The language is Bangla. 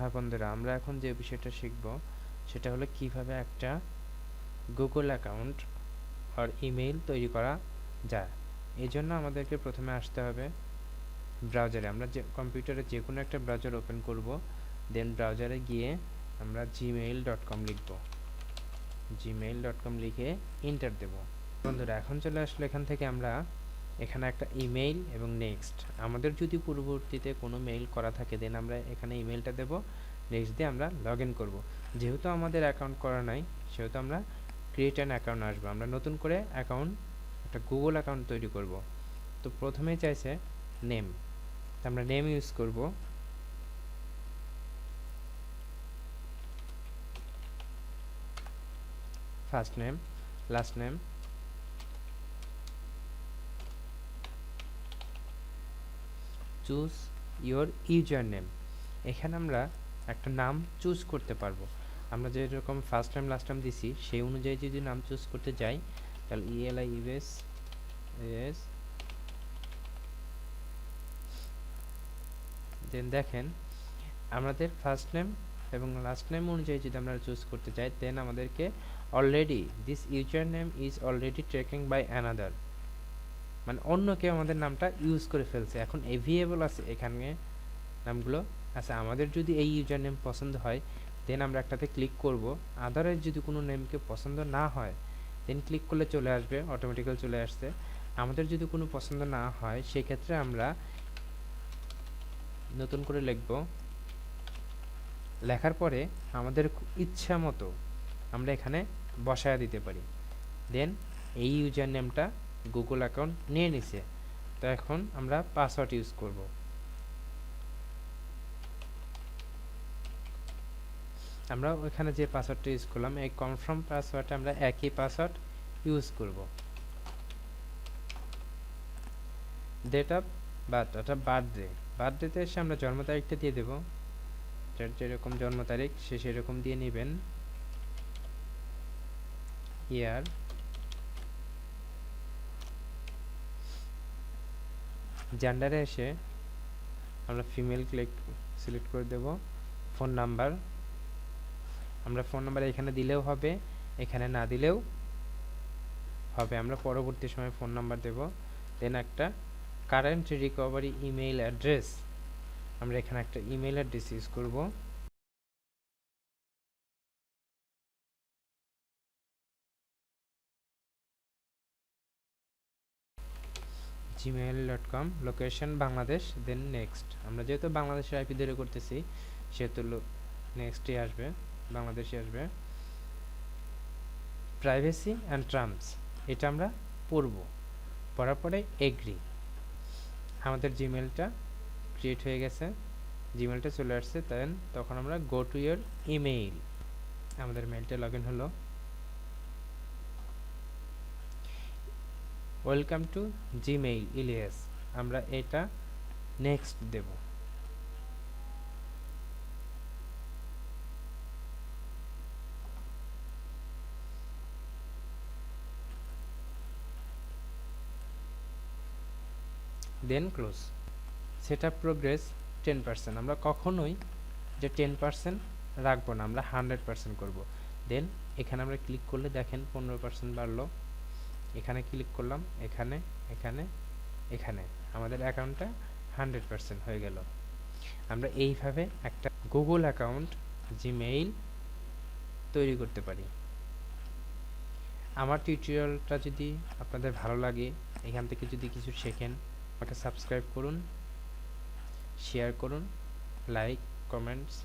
হ্যাঁ বন্ধুরা, আমরা এখন যে বিষয়টা শিখব, সেটা হলো কীভাবে একটা গুগল অ্যাকাউন্ট আর ইমেইল তৈরি করা যায়। এই জন্য আমাদেরকে প্রথমে আসতে হবে ব্রাউজারে আমরা যে কম্পিউটারে যে কোনো একটা ব্রাউজার ওপেন করব দেন ব্রাউজারে গিয়ে আমরা জিমেইল ডট কম লিখব। জিমেইল ডট কম লিখে ইন্টার দেব। বন্ধুরা, এখন চলে আসলে এখান থেকে আমরা এখানে একটা ইমেইল এবং নেক্সট আমাদের যদি পূর্ববর্তীতে কোনো মেইল করা থাকে দেন আমরা এখানে ইমেইলটা দেব। নেক্সট দিয়ে আমরা লগ ইন করব। যেহেতু আমাদের অ্যাকাউন্ট করা নাই, সেহেতু আমরা ক্রিয়েট অ্যান অ্যাকাউন্ট আসব। আমরা নতুন করে অ্যাকাউন্ট একটা গুগল অ্যাকাউন্ট তৈরি করব। তো প্রথমেই চাইছে নেম আমরা নেম ইউজ করব। First name last name choose your user name এখানে আমরা একটা নাম চুজ করতে পারব। আমরা যেরকম ফার্স্ট টাইম লাস্ট টাইম দিছি, সেই অনুযায়ী যদি নাম চুজ করতে যাই, তাহলে ইএলআই ইউএস এস দেন দেখেন, আমাদের ফার্স্ট নেম এবং লাস্ট নেম অনুযায়ী যদি আমরা চুজ করতে চাই দেন আমাদেরকে already this user name is already trekking by another মানে অন্য কেউ আমাদের নামটা ইউজ করে ফেলছে। এখন এভিয়েবল আছে এখানে নামগুলো। আচ্ছা আমাদের যদি এই ইউজার নেম পছন্দ হয় দেন আমরা একটাতে ক্লিক করব। আদারের যদি কোনো নেমকে পছন্দ না হয় দেন ক্লিক করলে চলে আসবে অটোমেটিক্যাল চলে আসছে। আমাদের যদি কোনো পছন্দ না হয়, সেক্ষেত্রে আমরা নতুন করে লিখব। লেখার পরে আমাদের ইচ্ছা মতো আমরা এখানে বসায়া দিতে পারি। দেন এই ইউজার নেমটা গুগল অ্যাকাউন্ট নিয়ে নিছে। তো এখন আমরা পাসওয়ার্ড ইউজ করব। আমরা ওখানে যে পাসওয়ার্ডটা ইউজ করলাম, এই কনফার্ম পাসওয়ার্ডে আমরা একই পাসওয়ার্ড ইউজ করব। ডেট অফ বার্থ অর্থাৎ বার্থডে বার্থডেতে এসে আমরা জন্ম তারিখটা দিয়ে দেবো। যার যেরকম জন্ম তারিখ, সে সেরকম দিয়ে নেবেন। ইয়ার জেন্ডারে এসে আমরা ফিমেল ক্লিক সিলেক্ট করে দেব। ফোন নাম্বার আমরা ফোন নাম্বার এখানে দিলেও হবে, এখানে না দিলেও হবে। আমরা পরবর্তী সময় ফোন নাম্বার দেব। দেন একটা কারেন্ট রিকভারি ইমেইল অ্যাড্রেস আমরা এখানে একটা ইমেইল অ্যাড্রেস ইউজ করব। Gmail dot com location Bangladesh then next আমরা যেহেতু বাংলাদেশের আইপি ধরে করতেছি, সেহেতু নেক্সটই আসবে, বাংলাদেশে আসবে। প্রাইভেসি অ্যান্ড টার্মস এটা আমরা পড়ব। পড়ার পরে এগ্রি আমাদের জিমেলটা ক্রিয়েট হয়ে গেছে। জিমেলটা চলে আসছে দেন তখন আমরা গো টু ইয়ার ইমেইল আমাদের মেলটা লগ ইন হলো। Welcome to Gmail Ilias. আমরা এটা নেক্সট দেব। Then close set up progress ten percent আমরা কখনোই যে টেন পার্সেন্ট রাখব না, আমরা হান্ড্রেড পার্সেন্ট করব। দেন এখানে আমরা ক্লিক করলে দেখেন পনেরো পার্সেন্ট বাড়লো। এখানে ক্লিক করলাম, এখানে এখানে এখানে। আমাদের অ্যাকাউন্টটা হান্ড্রেড পার্সেন্ট হয়ে গেল। আমরা এইভাবে একটা গুগল অ্যাকাউন্ট জিমেইল তৈরি করতে পারি। আমার টিউটোরিয়ালটা যদি আপনাদের ভালো লাগে, এখান থেকে যদি কিছু শেখেন, আমাকে সাবস্ক্রাইব করুন শেয়ার করুন লাইক কমেন্টস